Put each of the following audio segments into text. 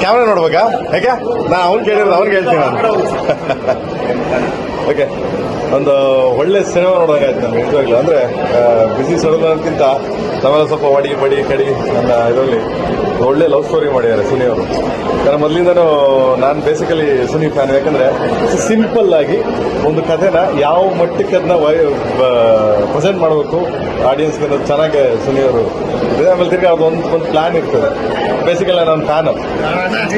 Camera ನೋಡ್ಬೇಕಾ? ಯಾಕೆ? ನಾ ಅವ್ನು ಕೇಳಿರೋದು ಅವ್ನಿಗೆ ಹೇಳ್ತೀನಿ ಓಕೆ ಒಂದು ಒಳ್ಳೆ ಸಿನಿಮಾ ನೋಡಿದಂಗೆ ಆಯ್ತು ನಮ್ಗೆ ನಿಜವಾಗ್ಲೂ. ಅಂದ್ರೆ ಬಿಸಿ ಸಡೋದಕ್ಕಿಂತ ನಾವೆಲ್ಲ ಸ್ವಲ್ಪ ಒಡಿ ಬಡಿ ಕಡಿ ನನ್ನ ಇದರಲ್ಲಿ ಒಳ್ಳೆ ಲವ್ ಸ್ಟೋರಿ ಮಾಡಿದ್ದಾರೆ ಸುನಿ ಅವರು ನಾನು ಮೊದಲಿಂದನೂ ನಾನು ಬೇಸಿಕಲಿ ಸುನಿ ಫ್ಯಾನ್ ಯಾಕಂದ್ರೆ ಸಿಂಪಲ್ ಆಗಿ ಒಂದು ಕಥೆನ ಯಾವ ಮಟ್ಟಕ್ಕೆ ಅದನ್ನ ಪ್ರೆಸೆಂಟ್ ಮಾಡಬೇಕು ಆಡಿಯನ್ಸ್ಗೆ ಅನ್ನೋದು ಚೆನ್ನಾಗಿ ಸುನಿ ಅವರು ಆಮೇಲೆ ತಿರ್ಗಿ ಅದೊಂದು, ಒಂದು ಪ್ಲಾನ್ ಇರ್ತದೆ. ಬೇಸಿಕಲಿ ನಾನು ಫ್ಯಾನ್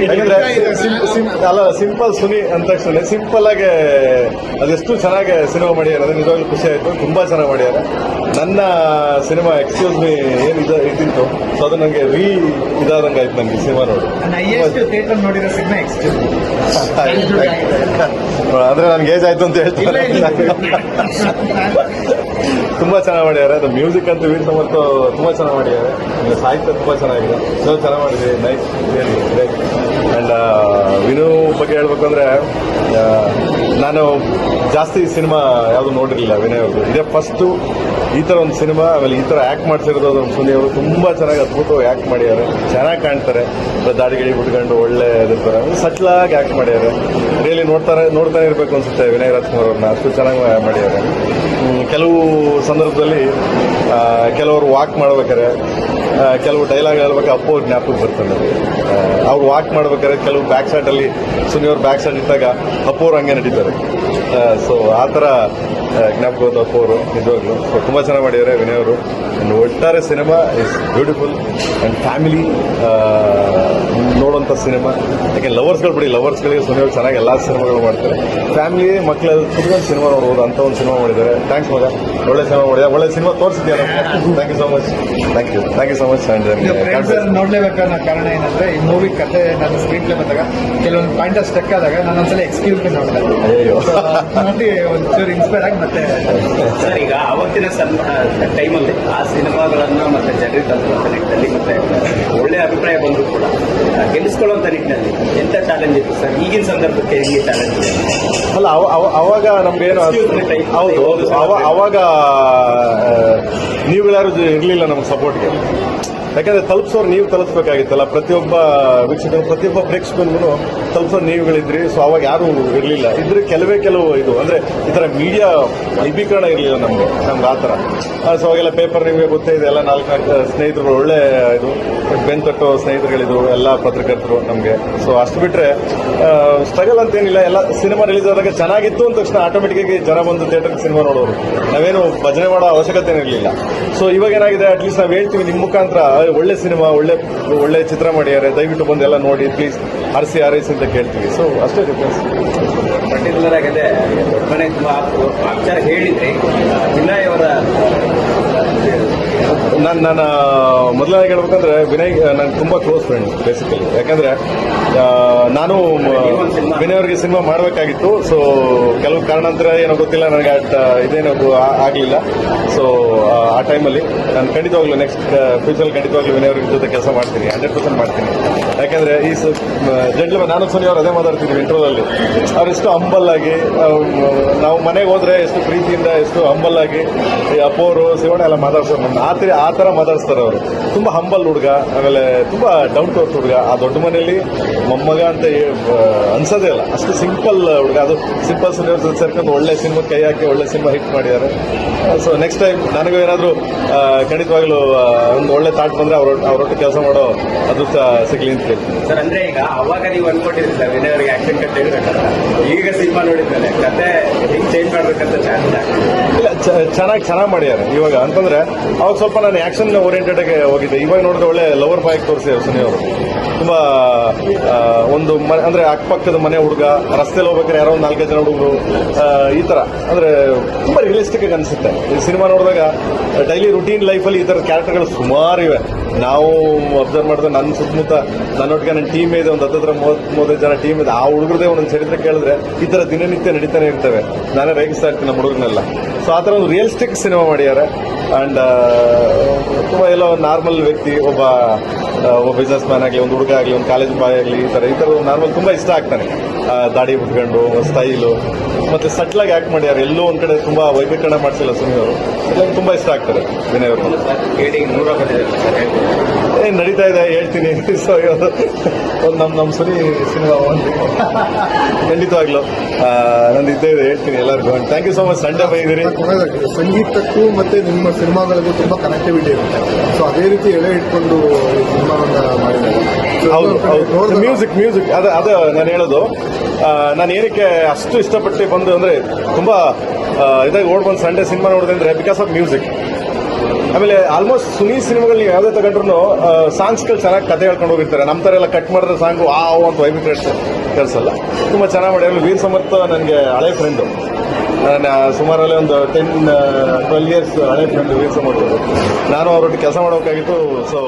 ಯಾಕಂದ್ರೆ ಅಲ್ಲ ಸಿಂಪಲ್ ಸುನಿ ಅಂದ ತಕ್ಷಣ ಸಿಂಪಲ್ ಆಗಿ ಅದೆಷ್ಟು ಚೆನ್ನಾಗಿ ಸಿನಿಮಾ ಮಾಡ್ಯಾರ ಅಂದ್ರೆ ನಿಜವಾಗ್ಲೂ ಖುಷಿ ಆಯ್ತು ತುಂಬಾ ಚೆನ್ನಾಗಿ ಮಾಡ್ಯಾರ ನನ್ನ ಸಿನಿಮಾ ಎಕ್ಸ್ಕ್ಯೂಸ್ ಮೀ ಏನು ಇದು ಇದ್ದಿತ್ತು ಸೊ ಅದು ನನಗೆ ರೀ ಇದಾದಂಗೆ ಆಯ್ತು ನನಗೆ ಸಿನಿಮಾ ನೋಡಿ ಅಂದ್ರೆ ನನ್ಗೆ ಏಜ್ ಆಯ್ತು ಅಂತ ಹೇಳ್ತಾರೆ ತುಂಬಾ ಚೆನ್ನಾಗಿ ಮಾಡಿದ್ದಾರೆ. ಅದು ಮ್ಯೂಸಿಕ್ ಅಂತ ವೀರ್ ಸಮರ್ಥ ತುಂಬಾ ಚೆನ್ನಾಗಿ ಮಾಡಿದ್ದಾರೆ. ಸಾಹಿತ್ಯ ತುಂಬಾ ಚೆನ್ನಾಗಿದೆ. ಸೊ ಚೆನ್ನಾಗಿ ಮಾಡಿದೆ ನೈಸ್ ಗ್ರೇಟ್ ಅಂಡ್ ವಿನು ಬಗ್ಗೆ ಹೇಳ್ಬೇಕು ಅಂದ್ರೆ ನಾನು ಜಾಸ್ತಿ ಸಿನಿಮಾ ಯಾವುದು ನೋಡಿರಲಿಲ್ಲ ವಿನಯ್ ಅವರು ಇದೇ ಫಸ್ಟು ಈ ಥರ ಒಂದು ಸಿನಿಮಾ, ಆಮೇಲೆ ಈ ಥರ ಆ್ಯಕ್ಟ್ ಮಾಡ್ತಿರೋದು ಸುನಿ ಅವರು ತುಂಬಾ ಚೆನ್ನಾಗಿ ಅದ್ಭುತವಾಗಿ ಆ್ಯಕ್ಟ್ ಮಾಡಿದ್ದಾರೆ ಚೆನ್ನಾಗಿ ಕಾಣ್ತಾರೆ. ದಾಡಿಗಿಡಿ ಬಿಟ್ಕೊಂಡು ಒಳ್ಳೆ ಇರ್ತಾರೆ. ಸಟ್ಲಾಗಿ ಆ್ಯಕ್ಟ್ ಮಾಡಿದ್ದಾರೆ ರಿಯಲಿ ನೋಡ್ತಾರೆ, ನೋಡ್ತಾನೆ ಇರಬೇಕು ಅನ್ಸುತ್ತೆ ವಿನಯ್ ರಾಜ್ಕುಮಾರ್ ಅವ್ರನ್ನ ಅಷ್ಟು ಚೆನ್ನಾಗಿ ಮಾಡಿದ್ದಾರೆ ಕೆಲವು ಸಂದರ್ಭದಲ್ಲಿ ಕೆಲವರು ವಾಕ್ ಮಾಡ್ಬೇಕಾರೆ ಕೆಲವು ಡೈಲಾಗ್ ಹೇಳ್ಬೇಕು ಅಪ್ಪು ಅವ್ರ ಆ, ಅವ್ರು ವಾಕ್ ಮಾಡ್ಬೇಕಾದ್ರೆ ಕೆಲವು ಬ್ಯಾಕ್ ಸೈಡಲ್ಲಿ ಅವ್ರು ಬ್ಯಾಕ್ ಸೈಡ್ ಇದ್ದಾಗ ಅಪ್ಪು ಅವ್ರು ಹಂಗೆ ನಡೀತಾರೆ. ಸೊ ಆ ಥರ ಜ್ಞಾಪಕ ಹೋದ ಅಪ್ಪು ಅವರು ನಿಜವಾಗ್ಲು. ಸೊ ತುಂಬ ಚೆನ್ನಾಗಿ ಮಾಡಿದ್ದಾರೆ ವಿನಯ್ ಅವರು. And ಒಟ್ಟಾರೆ cinema is beautiful and family ನೋಡುವಂಥ ಸಿನಿಮಾ ಯಾಕೆ ಲವರ್ಸ್ಗಳು ಬಿಡಿ ಲವರ್ಸ್ಗಳಿಗೆ ಸುನಿ ಅವ್ರು ಚೆನ್ನಾಗಿ ಎಲ್ಲ ಸಿನಿಮಾಗಳು ಮಾಡ್ತಾರೆ. ಫ್ಯಾಮಿಲಿ ಮಕ್ಕಳ ಕುತ್ಕೊಂಡು ಸಿನಿಮಾ ನೋಡ್ಬೋದು ಅಂತ ಒಂದು ಸಿನಿಮಾ ಮಾಡಿದ್ದಾರೆ. ಥ್ಯಾಂಕ್ಸ್ ಮಗ ಒಳ್ಳೆ ಸಿನಿಮಾ ಮಾಡಿದ್ದಾರೆ ಒಳ್ಳೆ cinema ತೋರಿಸಿದ್ಯಾ? Thank you so much thank you thank you so much ನೋಡ್ಲೇಬೇಕಾದ ಕಾರಣ ಏನಂದ್ರೆ ಈ ಮೂವಿ ಕತೆ ನನ್ನ ಸ್ಕ್ರೀನ್ ಪ್ಲೇ ಬಂದಾಗ ಕೆಲವೊಂದು ಪಾಯಿಂಟ್ ಸ್ಟಕ್ ಆದಾಗ ನಾನು ಒಂದ್ಸಲ ಎಕ್ಸ್ಕ್ಯೂಸ್ ನೋಡಿದೆ ಅಯ್ಯೋ ನೋಡಿ ಒಂಚೂರು ಇನ್ಸ್ಪೈರ್ ಆಗಿ ಮತ್ತೆ. ಸರ್ ಈಗ ಆವತ್ತಿನ ಟೈಮಲ್ಲಿ ಆ ಸಿನಿಮಾಗಳನ್ನ ಮತ್ತೆ ಜನರಿಗೆ ತಲುಪುವಂತ ನಿಟ್ಟಿನಲ್ಲಿ ಮತ್ತೆ ಒಳ್ಳೆ ಅಭಿಪ್ರಾಯ ಬಂದ್ರು ಕೂಡ ಗೆಲ್ಲಿಸ್ಕೊಳ್ಳುವಂತ ನಿಟ್ಟಿನಲ್ಲಿ ಎಂತ ಚಾಲೆಂಜ್ ಇತ್ತು ಸರ್? ಈಗಿನ ಸಂದರ್ಭಕ್ಕೆ ಹೆಂಗೆ ಚಾಲೆಂಜ್ ಅಲ್ಲ ಅವ- ಅವ- ಅವಾಗ ನಮ್ಗೆ ಏನು. ಹೌದು ಹೌದು ಅವ- ಅವಾಗ ನೀವುಗಳಾರು ಇರಲಿಲ್ಲ ನಮ್ಗೆ ಸಪೋರ್ಟ್ಗೆ ಯಾಕಂದ್ರೆ ತಲುಪಿಸೋರು ನೀವು ತಲುಪಿಸ್ಬೇಕಾಗಿತ್ತಲ್ಲ. ಪ್ರತಿಯೊಬ್ಬ ವೀಕ್ಷಕರು, ಪ್ರತಿಯೊಬ್ಬ ಪ್ರೇಕ್ಷಕನಿಗೂ ತಲುಪಿಸೋರು ನೀವುಗಳಿದ್ರಿ ಸೊ ಅವಾಗ ಯಾರು ಇರಲಿಲ್ಲ. ಇದ್ರೆ ಕೆಲವೇ ಕೆಲವು ಇದು, ಅಂದ್ರೆ ಈ ಥರ ಮೀಡಿಯಾ ಲಿಪೀಕರಣ ಇರಲಿಲ್ಲ ನಮಗೆ, ನಮ್ಗೆ ಆ ಥರ ಸೊ ಅವಾಗೆಲ್ಲ ಪೇಪರ್ ನಿಮಗೆ ಗೊತ್ತೇ ಇದೆ, ಎಲ್ಲ ನಾಲ್ಕು ನಾಲ್ಕು ಸ್ನೇಹಿತರು ಒಳ್ಳೆ ಇದು, ಬೆನ್ ತಟ್ಟೋ ಸ್ನೇಹಿತರುಗಳಿದ್ರು, ಎಲ್ಲ ಪತ್ರಕರ್ತರು ನಮಗೆ. ಸೊ ಅಷ್ಟು ಬಿಟ್ಟರೆ ಸ್ಟ್ರಗಲ್ ಅಂತೇನಿಲ್ಲ ಎಲ್ಲ ಸಿನಿಮಾ ರಿಲೀಸ್ ಆದಾಗ ಚೆನ್ನಾಗಿತ್ತು ಅಂದ ತಕ್ಷಣ ಆಟೋಮೆಟಿಕ್ ಆಗಿ ಜನ ಬಂದು ಥಿಯೇಟರ್ ಸಿನಿಮಾ ನೋಡೋರು. ನಾವೇನು ಭಜನೆ ಮಾಡೋ ಅವಶ್ಯಕತೆ ಇರಲಿಲ್ಲ. ಸೊ ಇವಾಗ ಏನಾಗಿದೆ? ಅಟ್ಲೀಸ್ಟ್ ನಾವು ಹೇಳ್ತೀವಿ ನಿಮ್ಮ ಮುಖಾಂತರ. "ಏ, ಒಳ್ಳೆ ಸಿನಿಮಾ ಒಳ್ಳೆ ಒಳ್ಳೆ ಚಿತ್ರ ಮಾಡಿದ್ದಾರೆ ದಯವಿಟ್ಟು ಬಂದು ಎಲ್ಲ ನೋಡಿ ಪ್ಲೀಸ್ ಹರಿಸಿ ಹಾರೈಸಿ ಅಂತ ಕೇಳ್ತೀವಿ. ಸೊ ಅಷ್ಟೇ ಡಿಫ್ರೆನ್ಸ್ ಪರ್ಟಿಕ್ಯುಲರ್ ಆಗಿದೆ ಮನೆ ತುಂಬಾ ಅಕ್ಷರ ಹೇಳಿದ್ರೆ ವಿನಯ್ ಅವರ ನಾನು ನಾನು ಮೊದಲನೇ ಹೇಳ್ಬೇಕಂದ್ರೆ ವಿನಯ್ ನಂಗೆ ತುಂಬ ಕ್ಲೋಸ್ ಫ್ರೆಂಡ್ ಬೇಸಿಕಲಿ ಯಾಕಂದ್ರೆ ನಾನು ವಿನಯ್ ಅವರಿಗೆ ಸಿನಿಮಾ ಮಾಡಬೇಕಾಗಿತ್ತು. ಸೊ ಕೆಲವು ಕಾರಣಾಂತರ ಏನೋ ಗೊತ್ತಿಲ್ಲ ನನಗೆ ಇದೇನೋ ಆಗಲಿಲ್ಲ. ಸೊ ಟೈಮಲ್ಲಿ ನಾನು ಖಂಡಿತವಾಗ್ಲೂ ನೆಕ್ಸ್ಟ್ ಫ್ಯೂಚರ್ ಖಂಡಿತವಾಗ್ಲೂ ವಿನಯ್ ಅವ್ರ ಜೊತೆ ಕೆಲಸ ಮಾಡ್ತೀನಿ ಹಂಡ್ರೆಡ್ ಪರ್ಸೆಂಟ್ ಮಾಡ್ತೀನಿ. ಯಾಕಂದ್ರೆ ಈ ಜೆಂಟ್ಲ್ ನಾನು ಅವ್ರು ಅದೇ ಮಾತಾಡ್ತಿದ್ವಿ ಇಂಟ್ರೋದಲ್ಲಿ ಅವ್ರು ಎಷ್ಟು ಹಂಬಲ್ಲಾಗಿ ನಾವು ಮನೆಗೆ ಹೋದ್ರೆ ಎಷ್ಟು ಪ್ರೀತಿಯಿಂದ ಎಷ್ಟು ಹಂಬಲ್ಲಾಗಿ ಅವರು, ಶಿವಣ್ಣ ಎಲ್ಲ ಮಾತಾಡ್ಸೋರು ನನ್ನ ಆ ಆ ಥರ ಮಾತಾಡಿಸ್ತಾರೆ ಅವರು. ತುಂಬಾ ಹಂಬಲ್ ಹುಡುಗ, ಆಮೇಲೆ ತುಂಬಾ ಡೌನ್ ಟು ಅರ್ತ್ ಹುಡುಗ. ಆ ದೊಡ್ಡ ಮನೆಯಲ್ಲಿ ಮೊಮ್ಮಗ ಅಂತ ಅನ್ಸೋದೇ ಇಲ್ಲ. ಅಷ್ಟು ಸಿಂಪಲ್ ಹುಡುಗ. ಅದು ಸಿಂಪಲ್ ಸಿನಿಮಾ ಸೇರ್ಕೊಂಡು ಒಳ್ಳೆ ಸಿನಿಮಾ ಕೈ ಹಾಕಿ ಒಳ್ಳೆ ಸಿನಿಮಾ ಹಿಟ್ ಮಾಡಿದ್ದಾರೆ. ಸೊ ನೆಕ್ಸ್ಟ್ ಟೈಮ್ ನನಗೂ ಏನಾದರೂ ಖಂಡಿತವಾಗ್ಲೂ ಒಂದು ಒಳ್ಳೆ ತಾಟ್ ಬಂದ್ರೆ ಅವ್ರ ಅವರೊಟ್ಟು ಕೆಲಸ ಮಾಡೋ ಅದು ಸಿಗ್ಲಿ ಅಂತ ಹೇಳ್ತೀನಿ. ಸರ್ ಅಂದ್ರೆ ಈಗ ಅವಾಗ ನೀವು ಅನ್ಕೊಂಡಿರ್ತಾರೆ ಸರ್ ವಿನಯ್ ಅವರಿಗೆ ಆಕ್ಷನ್ ಕಟ್ ಇರ್ಬೇಕಂತ ಈಗ ಸಿನಿಮಾ ನೋಡಿದ್ಮೇಲೆ ಕತೆ ಹಿಂಗ್ ಚೇಂಜ್ ಮಾಡ್ಬೇಕಂತ ಚಾನ್ಸ್ ಇಲ್ಲ ಚೆನ್ನಾಗಿ ಚೆನ್ನಾಗಿ ಮಾಡ್ಯಾರ ಇವಾಗ ಅಂತಂದ್ರೆ ಅವಾಗ ಸ್ವಲ್ಪ ನಾನು ಆಕ್ಷನ್ ಓರಿಯೆಂಟೆಡ್ ಆಗಿ ಹೋಗಿದ್ದೆ. ಇವಾಗ ನೋಡಿದ್ರೆ ಒಳ್ಳೆ ಲವರ್ ಬಾಯ್ ತೋರಿಸಿದ್ರು ಸುನಿ ಅವರು ತುಂಬಾ ಒಂದು ಮನೆ ಅಂದ್ರೆ ಅಕ್ಕಪಕ್ಕದ ಮನೆ ಹುಡುಗ ರಸ್ತೆಯಲ್ಲಿ ಹೋಗ್ಬೇಕಾದ್ರೆ ಯಾರೋ ಒಂದು ನಾಲ್ಕೈದು ಜನ ಹುಡುಗರು ಈ ತರ. ಅಂದ್ರೆ ತುಂಬಾ ರಿಯಲಿಸ್ಟಿಕ್ ಆಗಿ ಅನ್ಸುತ್ತೆ. ಈ ಸಿನಿಮಾ ನೋಡಿದಾಗ ಡೈಲಿ ರುಟೀನ್ ಲೈಫಲ್ಲಿ ಈ ತರ ಕ್ಯಾರೆಕ್ಟರ್ಗಳು ಸುಮಾರು ಇವೆ. ನಾವು ಅಬ್ಸರ್ವ್ ಮಾಡಿದ್ರೆ ನನ್ನ ಸುತ್ತಮುತ್ತ ನನ್ನೊಟ್ಟಿಗೆ ನನ್ನ ಟೀಮ್ ಇದೆ, ಒಂದು ಹತ್ತತ್ರ ಮೂವತ್ತು, ಮೂವತ್ತೈದು ಜನ ಟೀಮ್ ಇದೆ, ಆ ಹುಡುಗರದೇ ಒಂದೊಂದು ಚರಿತ್ರೆ ಕೇಳಿದ್ರೆ ಈ ತರ ದಿನನಿತ್ಯ ನಡೀತಾನೆ ಇರ್ತವೆ. ನಾನೇ ರೇಗಿಸ್ತಾ ಇರ್ತೀನಿ ನಮ್ಮ ಹುಡುಗನೆಲ್ಲ. ಸೊ ಆ ಥರ ಒಂದು ರಿಯಲಿಸ್ಟಿಕ್ ಸಿನಿಮಾ ಮಾಡಿದ್ದಾರೆ. ಅಂಡ್ ತುಂಬ ಎಲ್ಲ ನಾರ್ಮಲ್ ವ್ಯಕ್ತಿ, ಒಬ್ಬ ಒಬ್ಬ ಬಿಸ್ನೆಸ್ ಮ್ಯಾನ್ ಆಗಲಿ, ಒಂದು ಹುಡುಗ ಆಗಲಿ, ಒಂದು ಕಾಲೇಜ್ ಬಾಯ್ ಆಗಲಿ, ಈ ಥರ ಈ ಥರ ನಾರ್ಮಲ್ ತುಂಬ ಇಷ್ಟ ಆಗ್ತಾನೆ. ದಾಡಿ ಬಿಟ್ಕೊಂಡು ಸ್ಟೈಲು ಮತ್ತು ಸಟ್ಲಾಗಿ ಆ್ಯಕ್ಟ್ ಯಾರು? ಎಲ್ಲೋ ಒಂದು ಕಡೆ ತುಂಬ ವೈಭೀಕರಣ ಮಾಡಿಸಿಲ್ಲ ಅವರು. ನಂಗೆ ತುಂಬ ಇಷ್ಟ ಆಗ್ತಾರೆ ವಿನಯ್ ಅವರು. ಏನು ಸರ್ ನಡೀತಾ ಇದೆ, ಹೇಳ್ತೀನಿ. ಸೊ ಒಂದು ನಮ್ಮ ನಮ್ಮ ಸುನಿ ಸಿನಿಮಾ ಖಂಡಿತವಾಗ್ಲು. ನಂದು ಇದ್ದೇ ಇದೆ, ಹೇಳ್ತೀನಿ ಎಲ್ಲರಿಗೂ. Thank you so much Sunday ಬೈದಿರಿ ಸಂಗೀತಕ್ಕೂ ಮತ್ತು ನಿಮ್ಮ ಸಿನಿಮಾಗಳಿಗೂ ತುಂಬ ಕನೆಕ್ಟಿವಿಟಿ ಇರುತ್ತೆ. ಸೊ ಅದೇ ರೀತಿ ಎಳೆ ಇಟ್ಕೊಂಡು ಹೌದು ಹೌದು. ಮ್ಯೂಸಿಕ್ ಮ್ಯೂಸಿಕ್ ಅದ ಅದು ನಾನು ಹೇಳೋದು. ನಾನು ಏನಕ್ಕೆ ಅಷ್ಟು ಇಷ್ಟಪಟ್ಟು ಬಂದು ಅಂದರೆ ತುಂಬ ಇದಾಗಿ ಓಡ್ ಬಂದು ಸಂಡೇ ಸಿನಿಮಾ ನೋಡಿದೆ ಅಂದರೆ ಬಿಕಾಸ್ ಆಫ್ ಮ್ಯೂಸಿಕ್ ಆಮೇಲೆ ಆಲ್ಮೋಸ್ಟ್ ಸುನಿ ಸಿನಿಮಾಗಳು ನೀವು ಯಾವುದೇ ತಗೊಂಡ್ರು ಸಾಂಗ್ಸ್ಗಳು ಚೆನ್ನಾಗಿ ಕತೆ ಹೇಳ್ಕೊಂಡು ಹೋಗಿರ್ತಾರೆ. ನಮ್ಮ ಥರ ಎಲ್ಲ ಕಟ್ ಮಾಡಿದ್ರೆ ಸಾಂಗು ಆ ಅಂತ ವೈಬ್ರೇಟ್ಸ್ ಕೆಲಸಲ್ಲ. ತುಂಬ ಚೆನ್ನಾಗಿ ಮಾಡಿ ಆಮೇಲೆ ವೀರ್ ಸಮರ್ಥ ನನಗೆ ಹಳೆ ಫ್ರೆಂಡು ನಾನು ಸುಮಾರಲ್ಲಿ ಒಂದು ಟೆನ್ ಟ್ವೆಲ್ ಇಯರ್ಸ್ ಹಳೆ ಫ್ರೆಂಡ್ ವೀರ್ ಸಮರ್ಥ ನಾನು ಅವ್ರೊಟ್ಟಿಗೆ ಕೆಲಸ ಮಾಡಬೇಕಾಗಿತ್ತು ಸೊ